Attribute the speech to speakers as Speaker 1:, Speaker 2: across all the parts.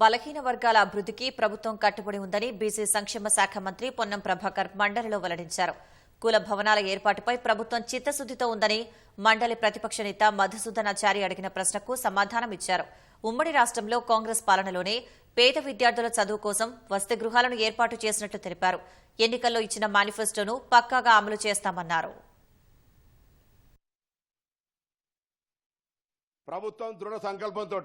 Speaker 1: బలహీన వర్గాల అభివృద్ధికి ప్రభుత్వం కట్టుబడి ఉందని బీసీ సంక్షేమ శాఖ మంత్రి పొన్నం ప్రభాకర్ మండలిలో వెల్లడించారు. కుల భవనాల ఏర్పాటుపై ప్రభుత్వం చిత్తశుద్దితో ఉందని మండలి ప్రతిపక్ష నేత మధుసూదనాచారి అడిగిన ప్రశ్నకు సమాధానమిచ్చారు ఉమ్మడి రాష్ట్రంలో కాంగ్రెస్ పాలనలోనే పేద విద్యార్థుల చదువు కోసం వసతి గృహాలను ఏర్పాటు చేసినట్లు తెలిపారు. ఎన్నికల్లో ఇచ్చిన మేనిఫెస్టోను పక్కాగా అమలు చేస్తామన్నారు.
Speaker 2: ప్రభుత్వం దృఢ సంకల్పంతో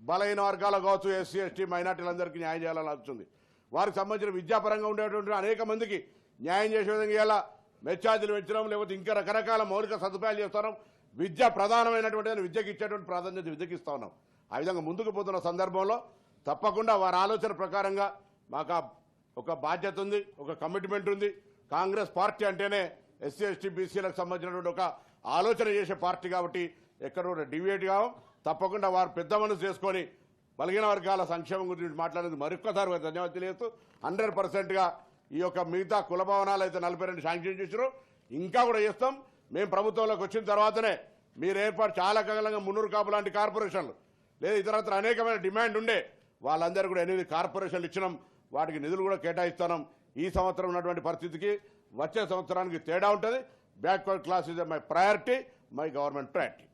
Speaker 2: బలహీన వర్గాలు కావచ్చు ఎస్సీ ఎస్టీ మైనార్టీలందరికీ న్యాయం చేయాలని వస్తుంది వారికి సంబంధించిన విద్యాపరంగా ఉండేటువంటి అనేక మందికి న్యాయం చేసే విధంగా ఇలా మెచ్చార్జీలు పెంచడం లేకపోతే ఇంకా రకరకాల మౌలిక సదుపాయాలు చేస్తున్నాం విద్య ప్రధానమైనటువంటి విద్యకి ఇచ్చేటువంటి ప్రాధాన్యత విద్యకి ఇస్తా ఉన్నాం. ఆ విధంగా ముందుకు పోతున్న సందర్భంలో తప్పకుండా వారి ఆలోచన ప్రకారంగా మాకు ఒక బాధ్యత ఉంది ఒక కమిట్మెంట్ ఉంది. కాంగ్రెస్ పార్టీ అంటేనే ఎస్సీ ఎస్టీ బీసీలకు సంబంధించినటువంటి ఒక ఆలోచన చేసే పార్టీ కాబట్టి ఎక్కడ కూడా డివేట్ కావం. తప్పకుండా వారు పెద్ద మనసు చేసుకొని బలిగిన వర్గాల సంక్షేమం గురించి మాట్లాడేందుకు మరొక్కసారి ధన్యవాదాలు తెలియజేస్తూ హండ్రెడ్ పర్సెంట్గా ఈ యొక్క మిగతా కుల భవనాలు అయితే నలభై రెండు శాంక్షన్ చేశారు ఇంకా కూడా చేస్తాం. మేము ప్రభుత్వంలోకి వచ్చిన తర్వాతనే మీరు ఏర్పాటు చాలా కాలంగా మున్నూరు కాపు లాంటి కార్పొరేషన్లు లేదా ఇతరత్ర అనేకమైన డిమాండ్ ఉండే వాళ్ళందరూ కూడా ఎనిమిది కార్పొరేషన్లు ఇచ్చినాం. వాటికి నిధులు కూడా కేటాయిస్తున్నాం. ఈ సంవత్సరం ఉన్నటువంటి పరిస్థితికి వచ్చే సంవత్సరానికి తేడా ఉంటుంది. Backward class is my priority my government priority